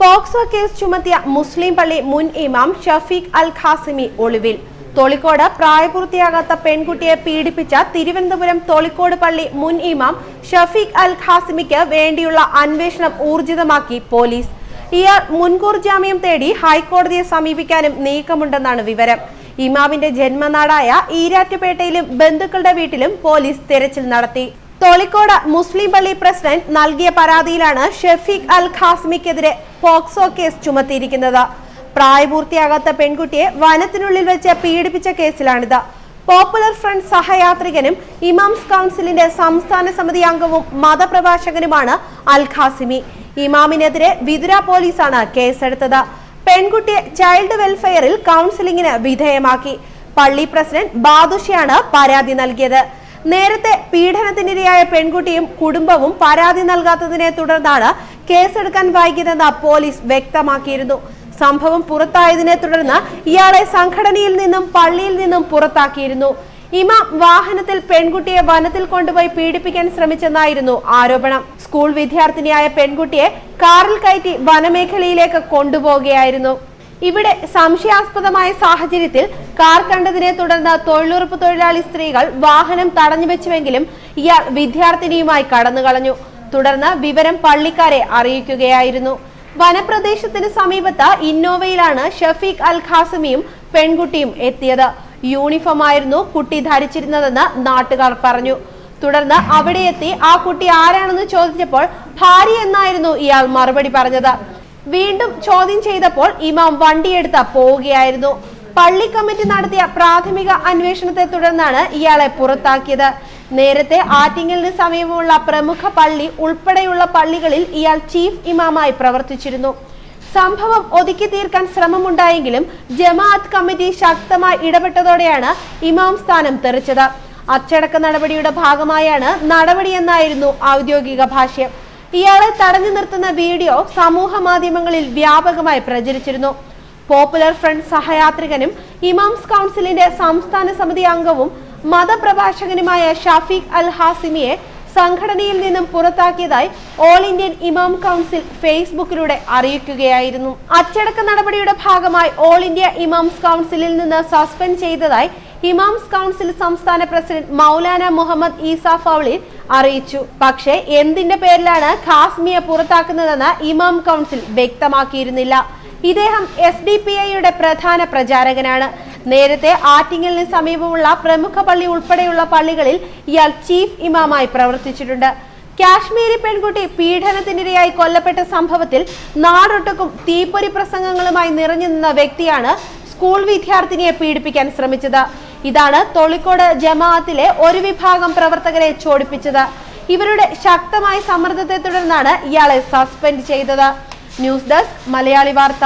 POCSO case ചുമത്തിയ മുസ്ലിം പള്ളി മുൻ ഇമാം ഷഫീഖ് അൽ ഖാസിമി ഒളിവിൽ. തൊളിക്കോട് പ്രായപൂർത്തിയാകാത്ത പെൺകുട്ടിയെ പീഡിപ്പിച്ച തിരുവനന്തപുരം തൊളിക്കോട് പള്ളി മുൻ ഇമാം ഷഫീഖ് അൽ ഖാസിമിക്ക് വേണ്ടിയുള്ള അന്വേഷണം ഊർജിതമാക്കി പോലീസ്. ഇയാൾ മുൻകൂർ ജാമ്യം തേടി ഹൈക്കോടതിയെ സമീപിക്കാനും നീക്കമുണ്ടെന്നാണ് വിവരം. ഇമാമിന്റെ ജന്മനാടായ ഈരാറ്റുപേട്ടയിലും ബന്ധുക്കളുടെ വീട്ടിലും പോലീസ് തെരച്ചിൽ നടത്തി. തൊളിക്കോട് മുസ്ലിം പള്ളി പ്രസിഡന്റ് നൽകിയ പരാതിയിലാണ് ഷെഫീഖ് അൽ ഖാസ്മിക്കെതിരെ പോക്സോ കേസ് ചുമത്തിയിരിക്കുന്നത്. പ്രായപൂർത്തിയാകാത്ത പെൺകുട്ടിയെ വനത്തിനുള്ളിൽ വെച്ച് പീഡിപ്പിച്ച കേസിലാണിത്. പോപ്പുലർ ഫ്രണ്ട് സഹയാത്രികനും ഇമാംസ് കൗൺസിലിന്റെ സംസ്ഥാന സമിതി അംഗവും മതപ്രഭാഷകനുമാണ് അൽ ഖാസിമി. ഇമാമിനെതിരെ വിതുര പോലീസാണ് കേസെടുത്തത്. പെൺകുട്ടിയെ ചൈൽഡ് വെൽഫെയറിൽ കൗൺസിലിംഗിന് വിധേയമാക്കി. പള്ളി പ്രസിഡന്റ് ബാദുഷയാണ് പരാതി നൽകിയത്. നേരത്തെ പീഡനത്തിനിരയായ പെൺകുട്ടിയും കുടുംബവും പരാതി നൽകാത്തതിനെ തുടർന്നാണ് കേസെടുക്കാൻ വൈകിയതെന്ന് പോലീസ് വ്യക്തമാക്കിയിരുന്നു. സംഭവം പുറത്തായതിനെ തുടർന്ന് ഇയാളെ സംഘടനയിൽ നിന്നും പള്ളിയിൽ നിന്നും പുറത്താക്കിയിരുന്നു. ഇമാം വാഹനത്തിൽ പെൺകുട്ടിയെ വനത്തിൽ കൊണ്ടുപോയി പീഡിപ്പിക്കാൻ ശ്രമിച്ചെന്നായിരുന്നു ആരോപണം. സ്കൂൾ വിദ്യാർത്ഥിനിയായ പെൺകുട്ടിയെ കാറിൽ കയറ്റി വനമേഖലയിലേക്ക് കൊണ്ടുപോവുകയായിരുന്നു. ഇവിടെ സംശയാസ്പദമായ സാഹചര്യത്തിൽ കാർ കണ്ടതിനെ തുടർന്ന് തൊഴിലുറപ്പ് തൊഴിലാളി സ്ത്രീകൾ വാഹനം തടഞ്ഞു വെച്ചുവെങ്കിലും ഇയാൾ വിദ്യാർത്ഥിനിയുമായി കടന്നു കളഞ്ഞു തുടർന്ന് വിവരം പള്ളിക്കാരെ അറിയിക്കുകയായിരുന്നു. വനപ്രദേശത്തിന് സമീപത്ത് ഇന്നോവയിലാണ് ഷഫീഖ് അൽ ഖാസിമിയും പെൺകുട്ടിയും എത്തിയത്. യൂണിഫോം ആയിരുന്നു കുട്ടി ധരിച്ചിരുന്നതെന്ന് നാട്ടുകാർ പറഞ്ഞു. തുടർന്ന് അവിടെ എത്തി ആ കുട്ടി ആരാണെന്ന് ചോദിച്ചപ്പോൾ ഭാര്യ എന്നായിരുന്നു ഇയാൾ മറുപടി പറഞ്ഞത്. വീണ്ടും ചോദ്യം ചെയ്തപ്പോൾ ഇമാം വണ്ടിയെടുത്ത് പോവുകയായിരുന്നു. പള്ളി കമ്മിറ്റി നടത്തിയ പ്രാഥമിക അന്വേഷണത്തെ തുടർന്നാണ് ഇയാളെ പുറത്താക്കിയത്. നേരത്തെ ആറ്റിങ്ങലിന് സമീപമുള്ള പ്രമുഖ പള്ളി ഉൾപ്പെടെയുള്ള പള്ളികളിൽ ഇയാൾ ചീഫ് ഇമാമായി പ്രവർത്തിച്ചിരുന്നു. സംഭവം ഒതുക്കി തീർക്കാൻ ശ്രമമുണ്ടായെങ്കിലും ജമാഅത്ത് കമ്മിറ്റി ശക്തമായി ഇടപെട്ടതോടെയാണ് ഇമാം സ്ഥാനം തെറിച്ചത്. അച്ചടക്ക നടപടിയുടെ ഭാഗമായാണ് നടപടിയെന്നായിരുന്നു ഔദ്യോഗിക ഭാഷ്യം. ഇയാളെ തടഞ്ഞു നിർത്തുന്ന വീഡിയോ സമൂഹ മാധ്യമങ്ങളിൽ വ്യാപകമായി പ്രചരിച്ചിരുന്നു. പോപ്പുലർ ഫ്രണ്ട് സഹയാത്രികനും ഇമാംസ് കൗൺസിലിന്റെ സംസ്ഥാന സമിതി അംഗവും മതപ്രഭാഷകനുമായ ഷഫീഖ് അൽ ഹാസിമിയെ സംഘടനയിൽ നിന്നും പുറത്താക്കിയതായി ഓൾ ഇന്ത്യൻ ഇമാം കൗൺസിൽ ഫേസ്ബുക്കിലൂടെ അറിയിക്കുകയായിരുന്നു. അച്ചടക്ക നടപടിയുടെ ഭാഗമായി ഓൾ ഇന്ത്യ ഇമാംസ് കൗൺസിലിൽ നിന്ന് സസ്പെൻഡ് ചെയ്തതായി ഇമാംസ് കൗൺസിൽ സംസ്ഥാന പ്രസിഡന്റ് മൗലാന മുഹമ്മദ് ഈസ ഫൗളി അറിയിച്ചു. പക്ഷേ എന്തിന്റെ പേരിലാണ് ഖാസ്മിയെ പുറത്താക്കുന്നതെന്ന് ഇമാം കൗൺസിൽ വ്യക്തമാക്കിയിരുന്നില്ല. ഇദ്ദേഹം എസ് ഡി പി ഐയുടെ പ്രധാന പ്രചാരകനാണ്. നേരത്തെ ആറ്റിങ്ങലിന് സമീപമുള്ള പ്രമുഖ പള്ളി ഉൾപ്പെടെയുള്ള പള്ളികളിൽ ഇയാൾ ചീഫ് ഇമാമായി പ്രവർത്തിച്ചിട്ടുണ്ട്. കാശ്മീരി പെൺകുട്ടി പീഡനത്തിനിരയായി കൊല്ലപ്പെട്ട സംഭവത്തിൽ നാടൊട്ടുക്കും തീപ്പൊരി പ്രസംഗങ്ങളുമായി നിറഞ്ഞു നിന്ന വ്യക്തിയാണ് സ്കൂൾ വിദ്യാർത്ഥിനിയെ പീഡിപ്പിക്കാൻ ശ്രമിച്ചത്. ഇതാണ് തൊളിക്കോട് ജമാഅത്തിലെ ഒരു വിഭാഗം പ്രവർത്തകരെ ചോടിപ്പിച്ചത്. ഇവരുടെ ശക്തമായ സമ്മർദ്ദത്തെ തുടർന്നാണ് ഇയാളെ സസ്പെൻഡ് ചെയ്തത്. ന്യൂസ് ഡെസ്ക് മലയാളി വാർത്ത.